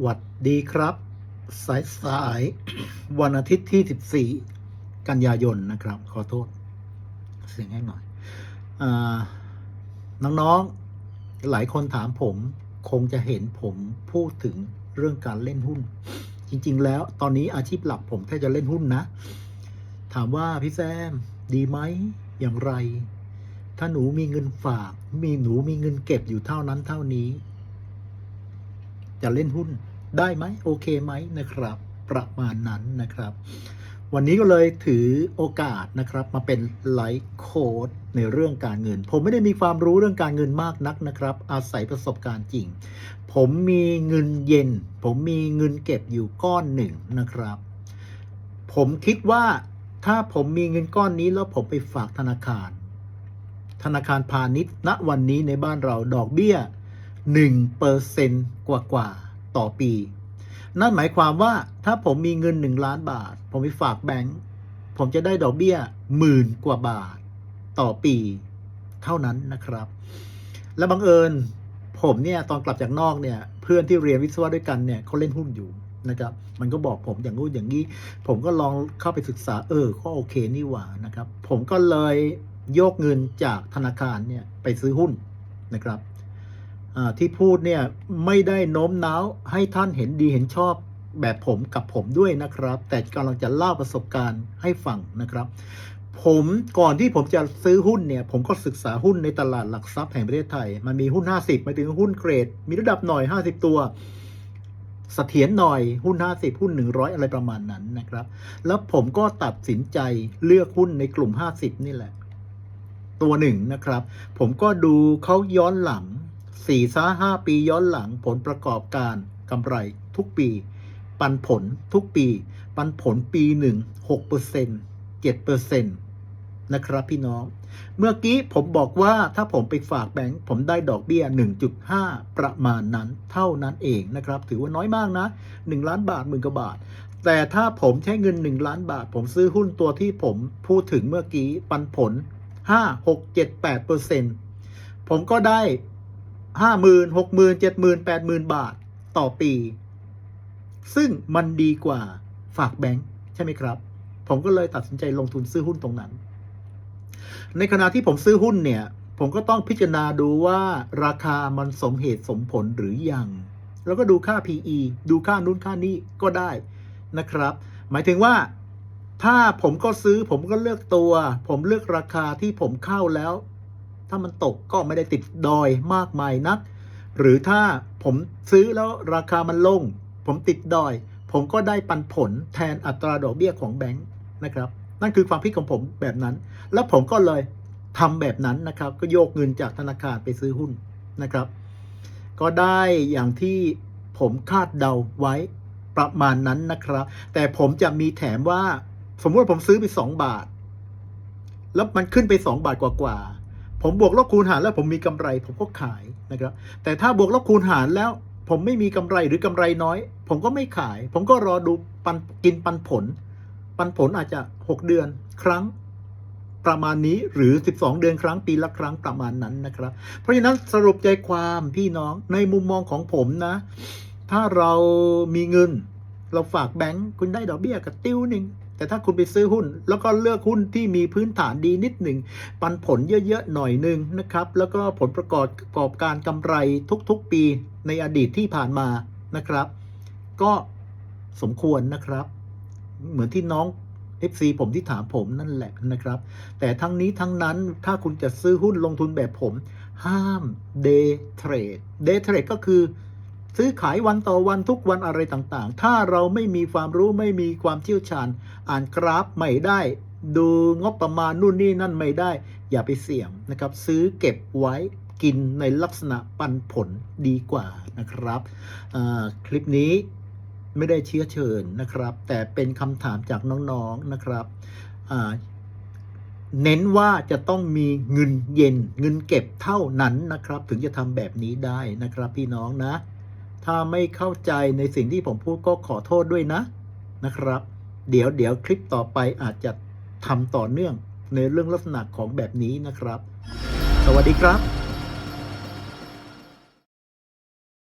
หวัดดีครับ สายสายวันอาทิตย์ที่ 14 กันยายนนะครับ ขอโทษ เสียงแห้หน่อยอน้องๆหลายคนถามผมคงจะเห็นผมพูดถึงเรื่องการเล่นหุ้น จริง ๆ แล้ว ตอนนี้อาชีพหลักผมแค่จะเล่นหุ้นนะ ถามว่าพี่แซมดีไหมอย่างไร ถ้าหนูมีเงินฝาก มีหนูมีเงินเก็บอยู่เท่านั้นเท่านี้ จะเล่นหุ้นได้ไหมโอเคไหมนะครับ ประมาณนั้นนะครับ วันนี้ก็เลยถือโอกาสนะครับ มาเป็นไลฟ์โค้ดในเรื่องการเงิน ผมไม่ได้มีความรู้เรื่องการเงินมากนักนะครับ อาศัยประสบการณ์จริง ผมมีเงินเย็น ผมมีเงินเก็บอยู่ก้อนหนึ่งนะครับ ผมคิดว่าถ้าผมมีเงินก้อนนี้แล้วผมไปฝากธนาคาร ธนาคารพาณิชย์ณวันนี้ในบ้านเราดอกเบี้ย 1เปอร์เซนกว่ากว่าๆต่อปี นั่นหมายความว่าถ้าผมมีเงิน 1 ล้านบาท ผมไปฝากแบงก์ผมจะได้ดอกเบี้ยหมื่นกว่าบาทต่อปี เท่านั้นนะครับ และบังเอิญผมเนี่ยตอนกลับจากนอกเนี่ยเพื่อนที่เรียนวิศวะด้วยกันเนี่ยเขาเล่นหุ้นอยู่นะครับมันก็บอกผมอย่างงู้นอย่างนี้ ผมก็ลองเข้าไปศึกษาเออก็โอเคนี่หว่านะครับ ผมก็เลยโยกเงินจากธนาคารเนี่ยไปซื้อหุ้นนะครับ ที่พูดเนี่ยไม่ได้โน้มน้าวให้ท่านเห็นดีเห็นชอบแบบผมกับผมด้วยนะครับ แต่กำลังจะเล่าประสบการณ์ให้ฟังนะครับ ผมก่อนที่ผมจะซื้อหุ้นเนี่ยผมก็ศึกษาหุ้นในตลาดหลักทรัพย์แห่งประเทศไทย มันมีหุ้น 50หมายถึงหุ้นเกรด มีระดับหน่อย 50 ตัวสเสถียรหน่อยหุ้น 50 หุ้น 100 อะไรประมาณนั้นนะครับ แล้วผมก็ตัดสินใจเลือกหุ้นในกลุ่ม 50 นี่แหละ ตัวหนึ่งนะครับ ผมก็ดูเขาย้อนหลัง 4ซ้า5ปีย้อนหลังผลประกอบการกำไรทุกปี ปันผลทุกปี ปันผลปีหนึ่ง6% 7%นะครับพี่น้อง เมื่อกี้ผมบอกว่าถ้าผมไปฝากแบงก์ผมได้ดอกเบี้ย 1.5 ประมาณนั้นเท่านั้นเองนะครับ ถือว่าน้อยมากนะ 1 ล้านบาทหมื่นกว่าบาท แต่ถ้าผมใช้เงิน 1 ล้านบาท ผมซื้อหุ้นตัวที่ผมพูดถึงเมื่อกี้ปันผล 5 6 7 8เปอร์เซ็นผมก็ได้ 5 0 0 0 0 6 0 0 0 7 0 0 0 8 0 0 0บาทต่อปี ซึ่งมันดีกว่าฝากแบงค์ใช่ไหมครับ ผมก็เลยตัดสินใจลงทุนซื้อหุ้นตรงนั้น ในขณะที่ผมซื้อหุ้นเนี่ย ผมก็ต้องพิจารณาดูว่าราคามันสมเหตุสมผลหรือยัง แล้วก็ดูค่า PE ดูค่านู้นค่านี้ก็ได้นะครับ หมายถึงว่าถ้าผมก็ซื้อผมก็เลือกตัว ผมเลือกราคาที่ผมเข้าแล้ว ถ้ามันตกก็ไม่ได้ติดดอยมากมายนัก หรือถ้าผมซื้อแล้วราคามันลง ผมติดดอย ผมก็ได้ปันผลแทนอัตราดอกเบี้ยของแบงค์นะครับ นั่นคือความคิดของผมแบบนั้น แล้วผมก็เลยทำแบบนั้นนะครับ ก็โยกเงินจากธนาคารไปซื้อหุ้นนะครับ ก็ได้อย่างที่ผมคาดเดาไว้ประมาณนั้นนะครับ แต่ผมจะมีแถมว่า สมมติว่าผมซื้อไป 2 บาท แล้วมันขึ้นไป 2 บาทกว่าๆ ผมบวกลบคูณหารแล้วผมมีกำไร ผมก็ขายนะครับ แต่ถ้าบวกลบคูณหารแล้ว ผมไม่มีกำไรหรือกำไรน้อย ผมก็ไม่ขาย ผมก็รอดูปันกินปันผล ปันผลอาจจะ 6 เดือนครั้งประมาณนี้หรือ 12 เดือนครั้งปีละครั้งประมาณนั้นนะครับ เพราะฉะนั้นสรุปใจความพี่น้องในมุมมองของผมนะ ถ้าเรามีเงิน เราฝากแบงก์คุณได้ดอกเบี้ยกับติ้วหนึ่ง แต่ถ้าคุณไปซื้อหุ้น แล้วก็เลือกหุ้นที่มีพื้นฐานดีนิดหนึ่งปันผลเยอะๆหน่อยหนึ่งนะครับ แล้วก็ผลประกอบกอบการกำไรทุกๆปีในอดีตที่ผ่านมานะครับ ก็สมควรนะครับ เหมือนที่น้อง FC ผมที่ถามผมนั่นแหละนะครับ แต่ทั้งนี้ทั้งนั้นถ้าคุณจะซื้อหุ้นลงทุนแบบผม ห้าม day trade day trade ก็คือ ซื้อขายวันต่อวันทุกวันอะไรต่างๆ ถ้าเราไม่มีความรู้ไม่มีความเชี่ยวชาญ อ่านกราฟไม่ได้ ดูงบประมาณนู่นนี่นั่นไม่ได้ อย่าไปเสี่ยงนะครับ ซื้อเก็บไว้กินในลักษณะปันผลดีกว่านะครับ คลิปนี้ไม่ได้เชื้อเชิญนะครับ แต่เป็นคำถามจากน้องๆนะครับเน้นว่าจะต้องมีเงินเย็นเงินเก็บเท่านั้นนะครับ ถึงจะทำแบบนี้ได้นะครับพี่น้องนะ ถ้าไม่เข้าใจในสิ่งที่ผมพูดก็ขอโทษด้วยนะนะครับ เดี๋ยวเดี๋ยวคลิปต่อไปอาจจะทำต่อเนื่องในเรื่องลักษณะของแบบนี้นะครับ สวัสดีครับ